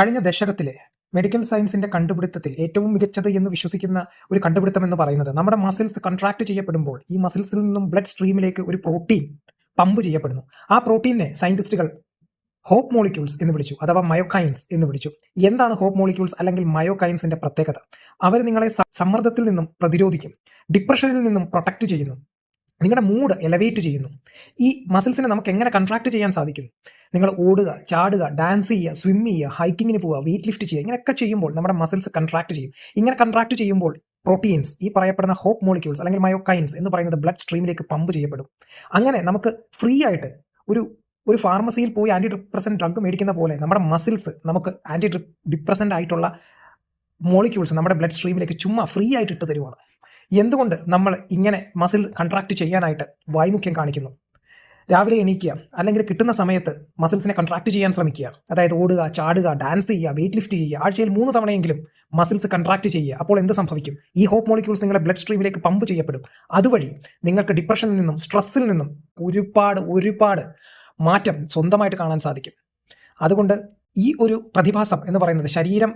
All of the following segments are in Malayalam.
കഴിഞ്ഞ ദശകത്തിലെ മെഡിക്കൽ സയൻസിന്റെ കണ്ടുപിടുത്തത്തിൽ ഏറ്റവും മികച്ചത് എന്ന് വിശ്വസിക്കുന്ന ഒരു കണ്ടുപിടുത്തം എന്ന് പറയുന്നത് നമ്മുടെ മസിൽസ് കൺട്രാക്ട് ചെയ്യപ്പെടുമ്പോൾ ഈ മസിൽസിൽ നിന്നും ബ്ലഡ് സ്ട്രീമിലേക്ക് ഒരു പ്രോട്ടീൻ പമ്പ് ചെയ്യപ്പെടുന്നു. ആ പ്രോട്ടീനെ സയന്റിസ്റ്റുകൾ ഹോപ്പ് മോളിക്യൂൾസ് എന്ന് വിളിച്ചു അഥവാ മയോകൈൻസ് എന്ന് വിളിച്ചു. എന്താണ് ഹോപ്പ് മോളിക്യൂൾസ് അല്ലെങ്കിൽ മയോകൈൻസിന്റെ പ്രത്യേകത? അവർ നിങ്ങളെ സമ്മർദ്ദത്തിൽ നിന്നും പ്രതിരോധിക്കും ഡിപ്രഷനിൽ നിന്നും പ്രൊട്ടക്ട് ചെയ്യുന്നു. നിങ്ങളുടെ മൂഡ് എലവേറ്റ് ചെയ്യുന്നു. ഈ മസിൽസിനെ നമുക്ക് എങ്ങനെ കൺട്രാക്ട് ചെയ്യാൻ സാധിക്കും? നിങ്ങൾ ഓടുക ചാടുക ഡാൻസ് ചെയ്യുക സ്വിം ചെയ്യുക ഹൈക്കിങ്ങിന് പോവുക വെയിറ്റ് ലിഫ്റ്റ് ചെയ്യുക ഇങ്ങനെയൊക്കെ ചെയ്യുമ്പോൾ നമ്മുടെ മസിൽസ് കൺട്രാക്ട് ചെയ്യും. ഇങ്ങനെ കൺട്രാക്ട് ചെയ്യുമ്പോൾ പ്രോട്ടീൻസ് ഈ പറയപ്പെടുന്ന ഹോപ്പ് മോളിക്യൂൾസ് അല്ലെങ്കിൽ മയോകൈൻസ് എന്ന് പറയുന്നത് ബ്ലഡ് സ്ട്രീമിലേക്ക് പമ്പ് ചെയ്യപ്പെടും. അങ്ങനെ നമുക്ക് ഫ്രീ ആയിട്ട് ഒരു ഒരു ഫാർമസിയിൽ പോയി ആന്റി ഡിപ്രസന്റ് ഡ്രഗ് മേടിക്കുന്ന പോലെ നമ്മുടെ മസിൽസ് നമുക്ക് ആന്റി ഡിപ്രസന്റ് ആയിട്ടുള്ള മോളിക്യൂൾസ് നമ്മുടെ ബ്ലഡ് സ്ട്രീമിലേക്ക് ചുമ്മാ ഫ്രീ ആയിട്ട് ഇട്ട് തരുവാണ്. എന്തുകൊണ്ട് നമ്മൾ ഇങ്ങനെ മസിൽ കൺട്രാക്ട് ചെയ്യാനായിട്ട് വായ്മുഖ്യം കാണിക്കുന്നു? രാവിലെ എണീക്കുക അല്ലെങ്കിൽ കിട്ടുന്ന സമയത്ത് മസിൽസിനെ കൺട്രാക്ട് ചെയ്യാൻ ശ്രമിക്കുക. അതായത് ഓടുക ചാടുക ഡാൻസ് ചെയ്യുക വെയിറ്റ് ലിഫ്റ്റ് ചെയ്യുക ആഴ്ചയിൽ മൂന്ന് തവണയെങ്കിലും മസിൽസ് കൺട്രാക്ട് ചെയ്യുക. അപ്പോൾ എന്ത് സംഭവിക്കും? ഈ ഹോപ്പ് മോളിക്യൂൾസ് നിങ്ങളുടെ ബ്ലഡ് സ്ട്രീമിലേക്ക് പമ്പ് ചെയ്യപ്പെടും. അതുവഴി നിങ്ങൾക്ക് ഡിപ്രഷനിൽ നിന്നും സ്ട്രെസ്സിൽ നിന്നും ഒരുപാട് ഒരുപാട് മാറ്റം സ്വന്തമായിട്ട് കാണാൻ സാധിക്കും. അതുകൊണ്ട് ഈ ഒരു പ്രതിഭാസം എന്ന് പറയുന്നത് ശരീരം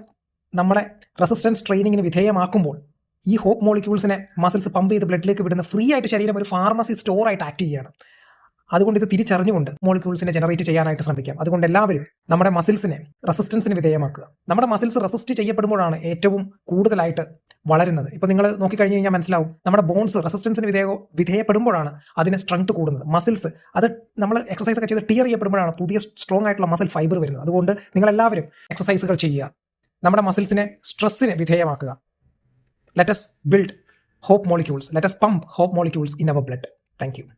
നമ്മളെ റെസിസ്റ്റൻസ് ട്രെയിനിങ്ങിന് വിധേയമാക്കുമ്പോൾ ഈ ഹോപ്പ് മോളിക്യൂൾസിനെ മസിൽസ് പമ്പ് ചെയ്ത് ബ്ലഡിലേക്ക് വിടുന്ന ഫ്രീ ആയിട്ട് ശരീരം ഒരു ഫാർമസി സ്റ്റോർ ആയിട്ട് ആക്ട് ചെയ്യുകയാണ് അതുകൊണ്ട് ഇത് തിരിച്ചറിഞ്ഞുകൊണ്ട് മോളിക്യൂൾസിനെ ജനറേറ്റ് ചെയ്യാനായിട്ട് ശ്രമിക്കാം. അതുകൊണ്ട് എല്ലാവരും നമ്മുടെ മസിൽസിനെ റെസിസ്റ്റൻസിന് വിധേയമാക്കുക. നമ്മുടെ മസിൽസ് റെസിസ്റ്റ് ചെയ്യപ്പെടുമ്പോഴാണ് ഏറ്റവും കൂടുതലായിട്ട് വളരുന്നത്. ഇപ്പോൾ നിങ്ങൾ നോക്കിക്കഴിഞ്ഞ് കഴിഞ്ഞാൽ മനസ്സിലാവും നമ്മുടെ ബോൺസ് റെസിസ്റ്റൻസിന് വിധേയ വിധേയപ്പെടുമ്പോഴാണ് അതിന് സ്ട്രെങ്ത് കൂടുന്നത്. മസിൽസ് അത് നമ്മൾ എക്സസൈസ് ഒക്കെ ചെയ്ത് ടിയർ ചെയ്യപ്പെടുമ്പോഴാണ് പുതിയ സ്ട്രോങ് ആയിട്ടുള്ള മസിൽ ഫൈബർ വരുന്നത്. അതുകൊണ്ട് നിങ്ങൾ എല്ലാവരും എക്സസൈസുകൾ ചെയ്യുക. നമ്മുടെ മസിൽസിനെ സ്ട്രെസ്സിന് വിധേയമാക്കുക. Let us build hope molecules. Let us pump hope molecules in our blood. Thank you.